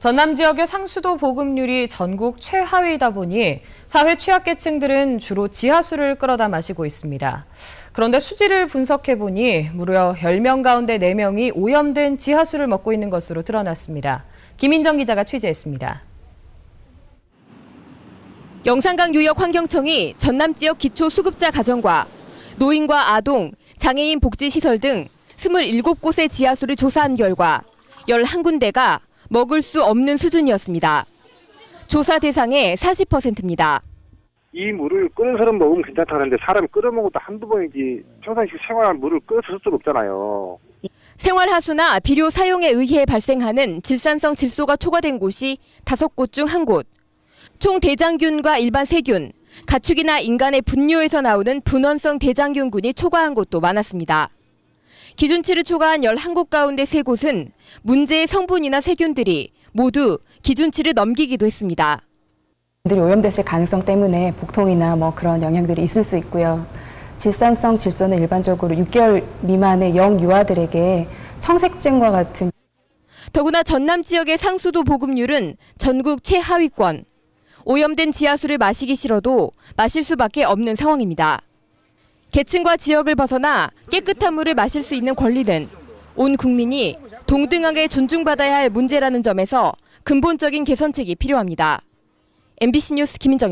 전남 지역의 상수도 보급률이 전국 최하위이다 보니 사회 취약계층들은 주로 지하수를 끌어다 마시고 있습니다. 그런데 수지를 분석해 보니 무려 10명 가운데 4명이 오염된 지하수를 먹고 있는 것으로 드러났습니다. 김인정 기자가 취재했습니다. 영산강 유역 환경청이 전남 지역 기초 수급자 가정과 노인과 아동, 장애인 복지 시설 등 27곳의 지하수를 조사한 결과 11군데가 먹을 수 없는 수준이었습니다. 조사 대상의 40%입니다. 이 물을 끓여서 사람 먹으면 괜찮다는데 사람이 끓여 먹어도 한두 번이지 평상시 생활한 물을 끓여서 쓸 수는 없잖아요. 생활하수나 비료 사용에 의해 발생하는 질산성 질소가 초과된 곳이 다섯 곳 중 한 곳. 총 대장균과 일반 세균, 가축이나 인간의 분뇨에서 나오는 분원성 대장균군이 초과한 곳도 많았습니다. 기준치를 초과한 11곳 가운데 3곳은 문제의 성분이나 세균들이 모두 기준치를 넘기기도 했습니다. 들이 오염됐을 가능성 때문에 복통이나 뭐 그런 영향들이 있을 수 있고요. 질산성 질소는 일반적으로 6개월 미만의 영유아들에게 청색증과 같은 더구나 전남 지역의 상수도 보급률은 전국 최하위권. 오염된 지하수를 마시기 싫어도 마실 수밖에 없는 상황입니다. 계층과 지역을 벗어나 깨끗한 물을 마실 수 있는 권리는 온 국민이 동등하게 존중받아야 할 문제라는 점에서 근본적인 개선책이 필요합니다. MBC 뉴스 김인정